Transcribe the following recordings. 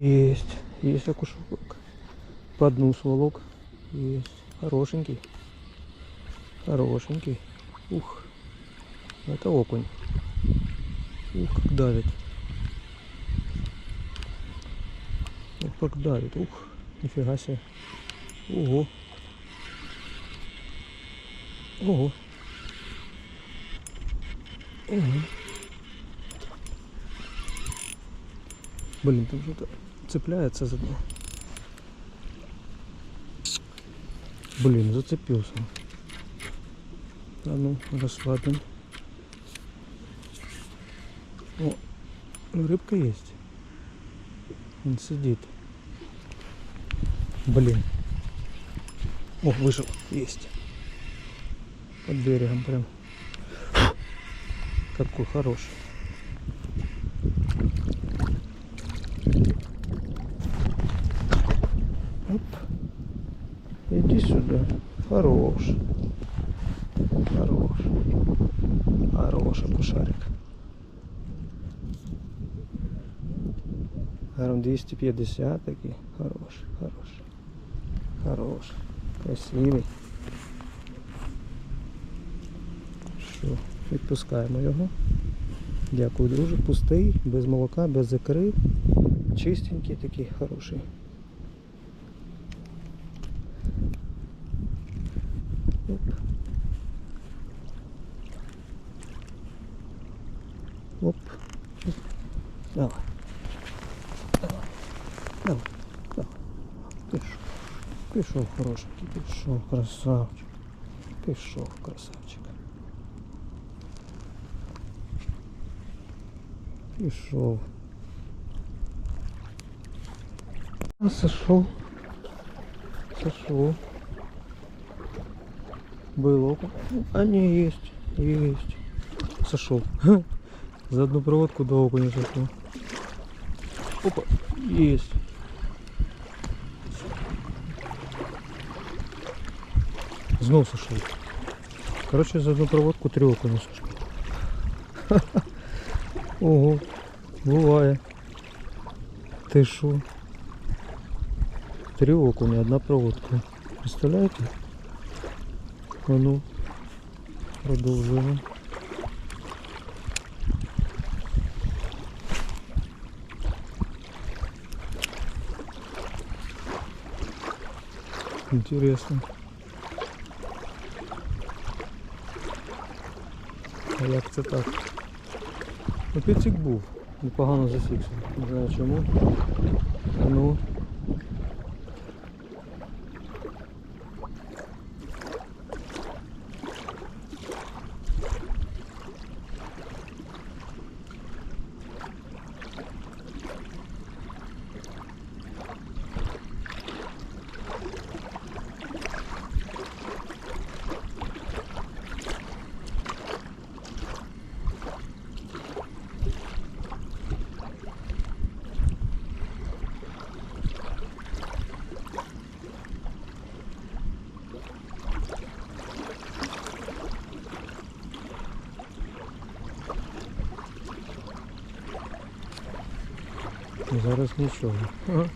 Есть, есть окушок. По дну сволок. Есть. Хорошенький. Хорошенький. Ух. Это окунь. Ух, как давит. Ух, как давит. Ух, нифига себе. Ого. Ого. Ого. Блин, там что-то цепляется за дно. Блин, зацепился. А ну, расслабим. О, ну, рыбка есть. Он сидит. Блин. О, вышел. Есть. Под берегом прям. Какой хороший. Оп. Иди сюда. Хорош. Хорош. Хорош акушарик. Грам 250 такий. Хорош, хорош. Хорош. Красивий. Що, відпускаємо його. Дякую, друже. Пустий, без молока, без ікри. Чистенький такий, хороший. Давай. Давай. Пішов. Пішов хорошенький. Пішов, красавчик. Пішов, красавчик. Пішов. А, сошел. Сошел. Было. А не есть. Есть. Сошел. За одну проводку до окуня сошел. Опа. Есть. Знов сошел. Короче, за одну проводку три окуня сошло. Ого. Буває. Ти шо? Три окуня, одна проводка. Представляєте? А ну, продовжуємо. Интересно. Як це так? Ну, підсік був. Непогано засікся. Не знаю чому. Ну. Зараз нічого. Ага.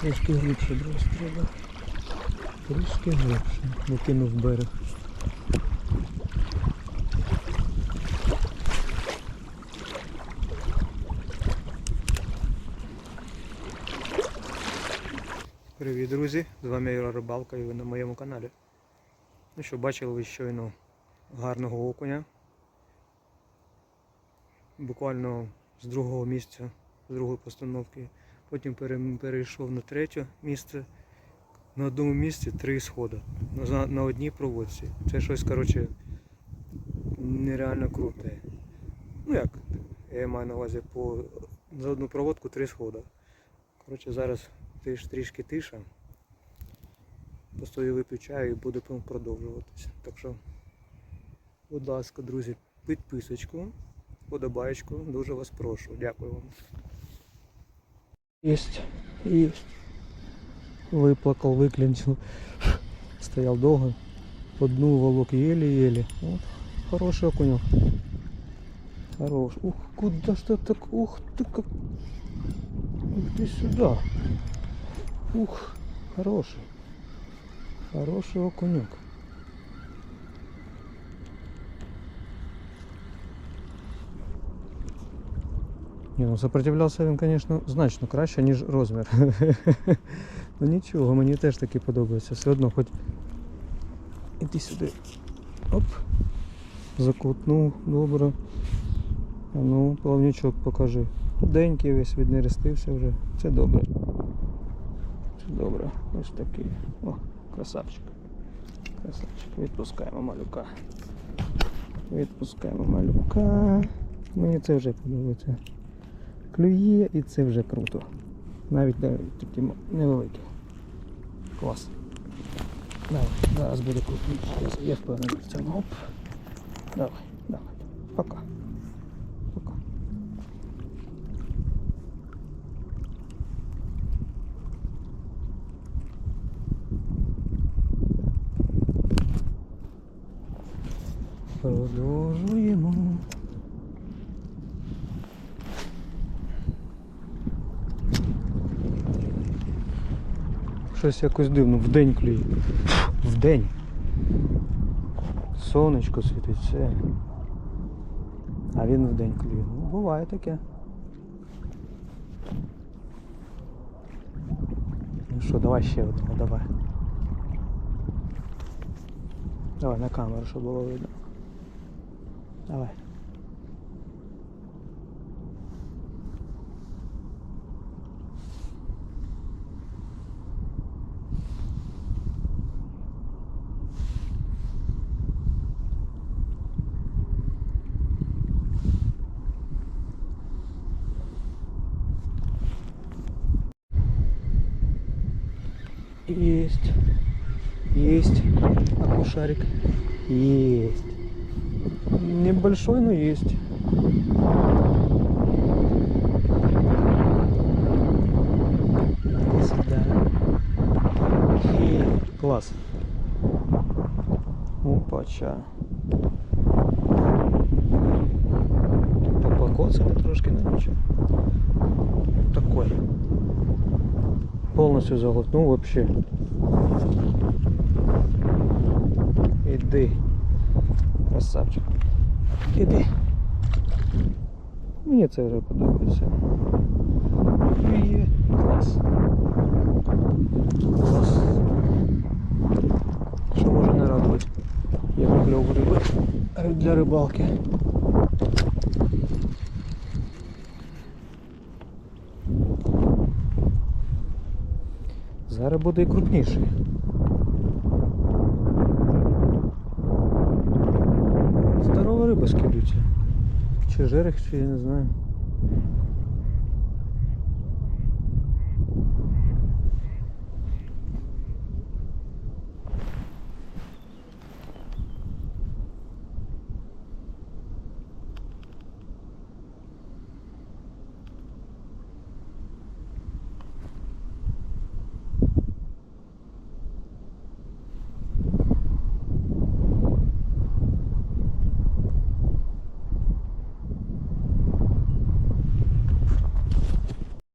Трішки глибше брати треба. Трішки глибше. Викинув берег. Привіт, друзі! З вами Юра Рибалка і ви на моєму каналі. Ну що, бачили ви щойно гарного окуня. Буквально з другого місця, з другої постановки. Потім перейшов на третє місце. На одному місці три сходи. На, на одній проводці. Це щось, коротше, нереально круте. Ну як, я маю на увазі по за одну проводку три сходи. Коротше, зараз тріш, трішки тиша. Постою вип'ю чаю і буде продовжуватися. Так що, будь ласка, друзі, підписочку, подобаєчку, дуже вас прошу. Дякую вам. Есть, есть. Выплакал, выклинчил. Стоял долго. По дну волок еле-еле. Вот. Хороший окунек. Хорош. Ух, куда ж ты так? Ух ты как. Ух ты сюда. Ух, хороший. Хороший окунек. Ні, ну сопротивлявся він, звісно, значно краще, ніж розмір. ну нічого, мені теж таки подобається. Все одно хоч. Іди сюди. Оп. Закутнув, добре. А ну, плавничок покажи. Худенький весь віднерестився вже. Це добре. Це добре. Ось такий. О, красавчик. Красавчик. Відпускаємо малюка. Відпускаємо малюка. Мені це вже подобається. Клює і це вже круто. Навіть такі невеликі. Клас. Давай, зараз буде крутіше. Я, впевнений в цьому. Оп. Давай, давай. Пока. Пока. Продовжуємо. Щось якось дивно, вдень клює. Вдень. Сонечко світить, все. А він вдень клює. Ну, буває таке. Ну що, давай ще одного, давай. Давай на камеру, щоб було видно. Давай. Есть. Есть. Акушарик. Есть. Небольшой, но есть. Иди сюда. Хе, Класс. Опача. Покоцали трошки, но ничего. Такой. Полностью заглотнул вообще. Іди. Красавчик. Іди. Мені це вже подобається. Є. Клас. Клас. Що може не радувати? Я люблю риби для рибалки. Зараз буде і крупніший. Здорова риба скидується. Чи жерех, чи я не знаю.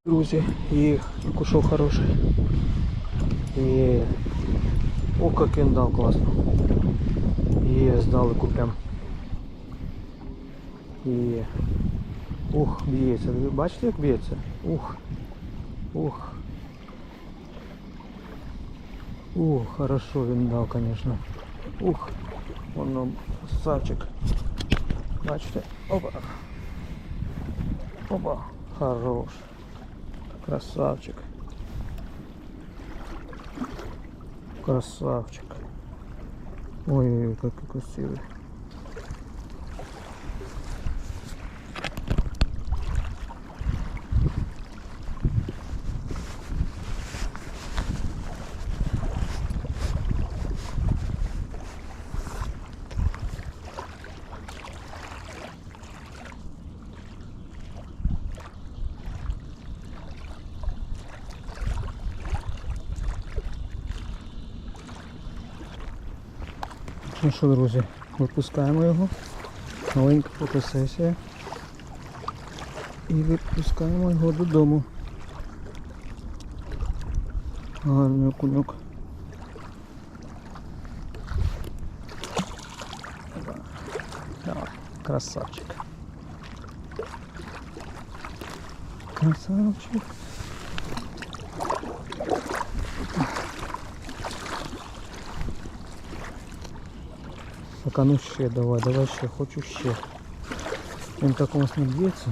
Друзі, і кушок хороший. І... О, как він дав класно. І здали купем. І... Ух, б'ється. Ви бачите, як б'ється? Ух. Ух. Ух, хорошо він дав, конечно. Ух. Воно красавчик. Бачите? Опа. Опа. Хорош. Красавчик. Красавчик. Ой-ой-ой, какой красивый. Ну що, друзі, випускаємо його. Маленька фотосесія. І відпускаємо його додому. Гарний окуньок. Давай, красавчик. Красавчик. Так, а ну ще давай, давай ще, хочу ще. Він так у нас не б'ється.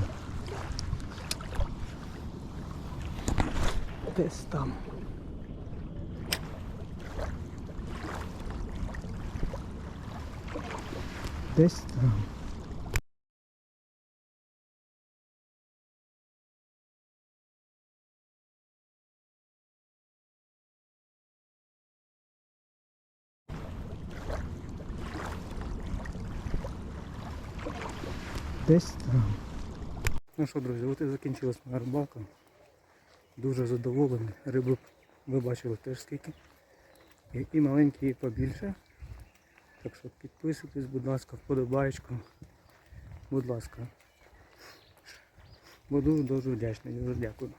Десь там. Десь там. Десь там. Ну що, друзі, от і закінчилась моя рибалка. Дуже задоволений. Риби ви бачили теж скільки. І, і маленькі, і побільше. Так що підписуйтесь, будь ласка, вподобаєчку. Будь ласка. Буду дуже вдячний, дуже дякую.